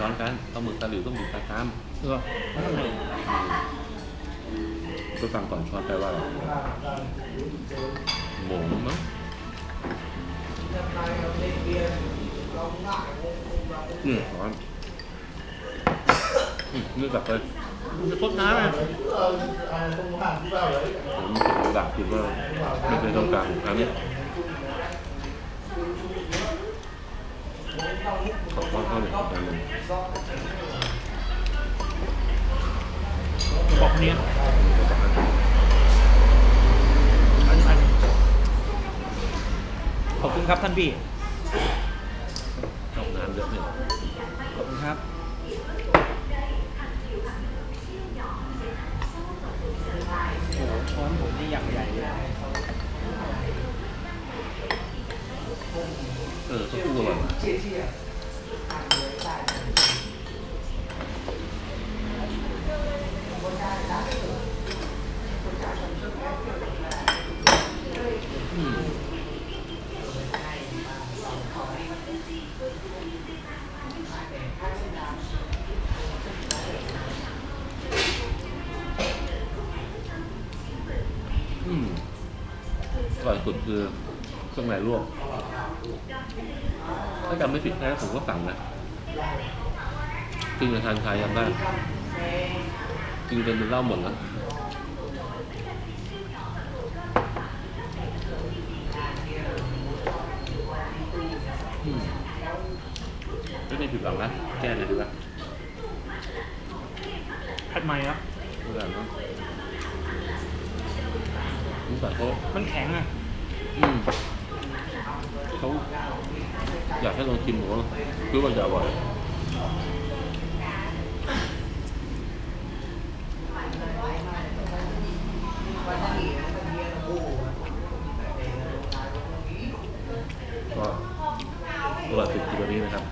ช้อนกันปลาหมึกตะหลิวต้องหมึกตะกร้ามเออไปฟังก่อนช้อนแปลว่าอะไรหมูมั้งอืมช้อนอืมนี่แบบเลยจะคดน้ำไหมผมมีคนดักคิดว่าไม่เคยต้องการครั้งนี้ ขอข้าวข้าวหนึ่งจานหนึ่งบอกเนี้ยอันอันขอบคุณครับท่านพี่ชอบน้ำเยอะเนี่ยขอบคุณครับโอ้โหช้อนผมนี่อย่างใหญ่เลย เออเขาพูดอร่อยนะอืมอืมอร่อยสุดคือเครื่องในลวก ถ้าจำไม่ผิดนะผมก็สั่งนะกินกับทานชายยังได้กินจนเป็นเหล้าหมดแล้วอืมไม่ได้ผิดหวังนะแก้เลยดีกว่าผัดใหม่แล้วทุกอย่างนะนี่แต่เขามันแข็งอะ อืมเขา อยากให้ลองชิมหมูคือว่าจะอร่อยก็อร่อยสุดที่วันนี้นะครับ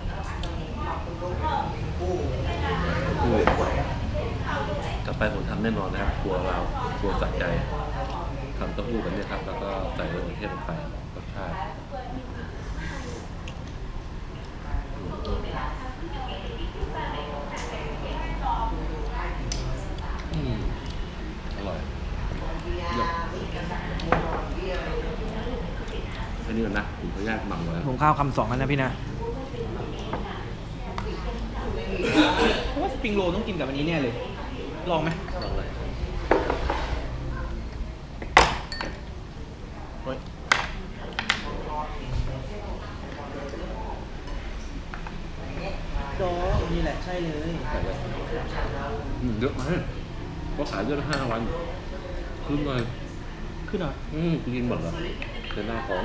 อู้กลับไปผมทำแน่นอนนะครับครัวเราครัวสัใจทำเต้าหู้กันเนี่ยครับ แล้วก็ใส่มะเขือเทศลงไปรสชาติอืมอร่อยเยี่ยมแค่นี้ก่อนนะผมขออนุญาตหมักไว้ผมข้าวคำสองกันนะพี่นะเพราะว่าสปริงโรลต้องกินกับอันนี้แน่เลย ลองไหมลองเลยเฮ้ยดอนี่แหละใช่เลย ใส่เลยอืมเยอะมากก็ขายเดือนละห้าวัน ขึ้นเลยขึ้นเหรออืมกินหมดเหรอเป็นหน้าของ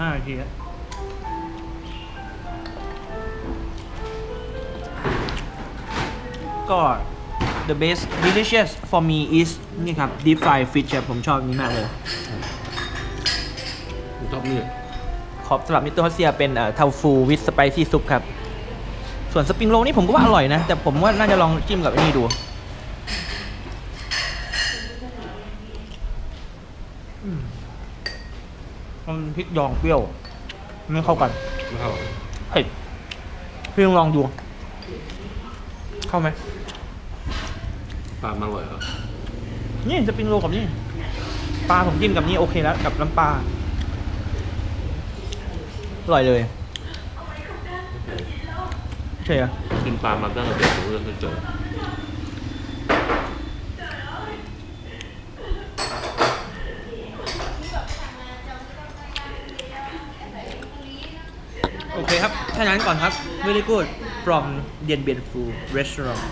15าทีแล้ก็ the best delicious for me is นี่ครับ deep fried fish ครับผมชอบนี้มากเลยชอบนี่ขอบสำหรับมิสเตอร์ฮอเซียเป็นเอ่อทาฟูวิสสไปซี่ซุปครับ ส่วนสปริงโรลนี่ผมก็ว่าอร่อยนะ แต่ผมว่าน่าจะลองจิ้มกับอันนี้ดู มันพริกดองเปรี้ยวไม่เข้ากันไม่เข้าเผ็ดพี่ลองลองดู เข้าไหมปลามันอร่อยเหรอนี่สปริงโรลกับนี่ปลาผมจิ้มกับนี่โอเคแล้ว กับน้ำปลาอร่อยเลยใช่เหรอกินปลามันตั้งแต่เด็กผมเลยเคยเจอ โอเคครับแค่นั้นก่อนครับ very good from เดียนเบียนฟู restaurant